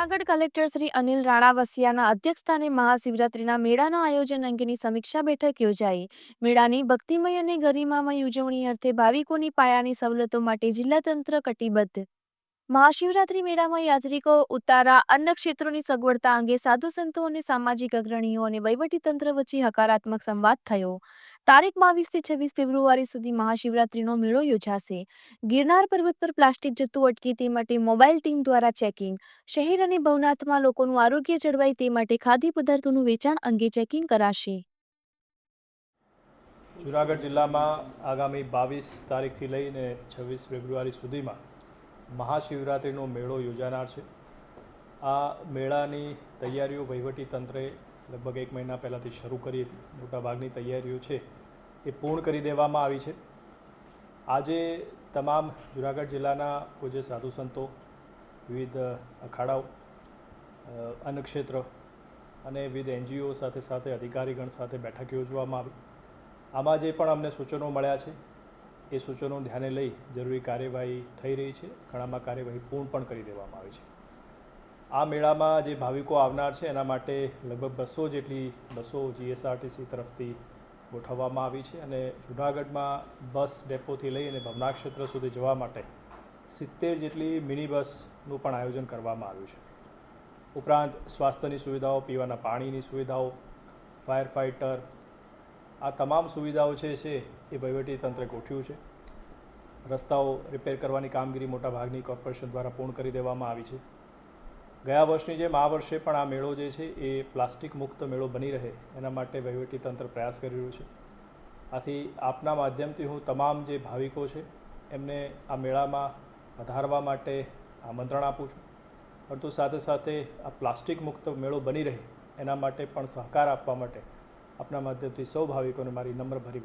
Junagadh collector Shri Anil રાણાવસિયાના અધ્યક્ષસ્થાને મહાશિવરાત્રિના મેળાના આયોજન અંગેની સમીક્ષા બેઠક યોજાઈ. મેળાની ભક્તિમય અને ગરિમામય ઉજવણી અર્થે ભાવિકોની પાયાની સવલતો માટે જિલ્લા તંત્ર કટિબદ્ધ. મહાશિવરાત્રિ મેળામાં યાત્રિકો ઉતારા અન્ય ક્ષેત્રોની સગવડતા અંગે સાધુ સંતો અને સામાજિક અગ્રણીઓ અને વહીવટીતંત્ર વચ્ચે હકારાત્મક સંવાદ થયો. તારીખ બાવીસથી છવ્વીસ ફેબ્રુઆરી સુધી મહાશિવરાત્રીનો મેળો યોજાશે. ગિરનાર પર્વત પર પ્લાસ્ટિક જતું અટકે તે માટે મોબાઈલ ટીમ દ્વારા ચેકિંગ. શહેર અને ભવનાથમાં લોકોનું આરોગ્ય જળવાય તે માટે ખાદ્ય પદાર્થોનું વેચાણ અંગે ચેકિંગ કરાશે. જુનાગઢ જિલ્લામાં આગામી બાવીસ તારીખથી લઈને છવ્વીસ ફેબ્રુઆરી સુધીમાં મહાશિવરાત્રિનો મેળો યોજાનાર છે. આ મેળાની તૈયારીઓ વહીવટી તંત્રે લગભગ એક મહિના પહેલાંથી શરૂ કરી હતી. મોટાભાગની તૈયારીઓ છે એ પૂર્ણ કરી દેવામાં આવી છે. આજે તમામ જુનાગઢ જિલ્લાના પૂજ્ય સાધુ સંતો, વિવિધ અખાડાઓ અન્નક્ષેત્ર અને વિવિધ એનજીઓ સાથે સાથે અધિકારીગણ સાથે બેઠક યોજવામાં આવી. આમાં જે પણ અમને સૂચનો મળ્યા છે એ સૂચનો ધ્યાને લઈ જરૂરી કાર્યવાહી થઈ રહી છે. ઘણામાં કાર્યવાહી પૂર્ણ પણ કરી દેવામાં આવી છે. આ મેળામાં જે ભાવિકો આવનાર છે, એના માટે લગભગ બસો જેટલી બસો જીએસઆરટીસી તરફથી ગોઠવવામાં આવી છે અને જુનાગઢમાં બસ ડેપોથી લઈ અને ભવનાથ ક્ષેત્ર સુધી જવા માટે સિત્તેર જેટલી મિની બસનું પણ આયોજન કરવામાં આવ્યું છે. ઉપરાંત સ્વાસ્થ્યની સુવિધાઓ, પીવાના પાણીની સુવિધાઓ ફાયર ફાઇટર આ તમામ સુવિધાઓ છે છે, એ વહીવટી તંત્રે ગોઠવ્યું છે. રસ્તાઓ રિપેર કરવાની કામગીરી મોટા ભાગની કોર્પોરેશન દ્વારા પૂર્ણ કરી દેવામાં આવી છે. ગયા વર્ષની જેમ આ વર્ષે પણ આ મેળો જે છે, એ પ્લાસ્ટિક મુક્ત મેળો બની રહે, એના માટે વહીવટી તંત્ર પ્રયાસ કરી રહ્યું છે. આથી આપના માધ્યમથી હું તમામ જે ભાવિકો છે, એમને આ મેળામાં વધારવા માટે આમંત્રણ આપું છું. પરંતુ સાથે સાથે આ પ્લાસ્ટિક મુક્ત મેળો બની રહે, એના માટે પણ સહકાર આપવા માટે આપના માધ્યમથી સૌ ભાવિકોને મારી નમ્ર ભરી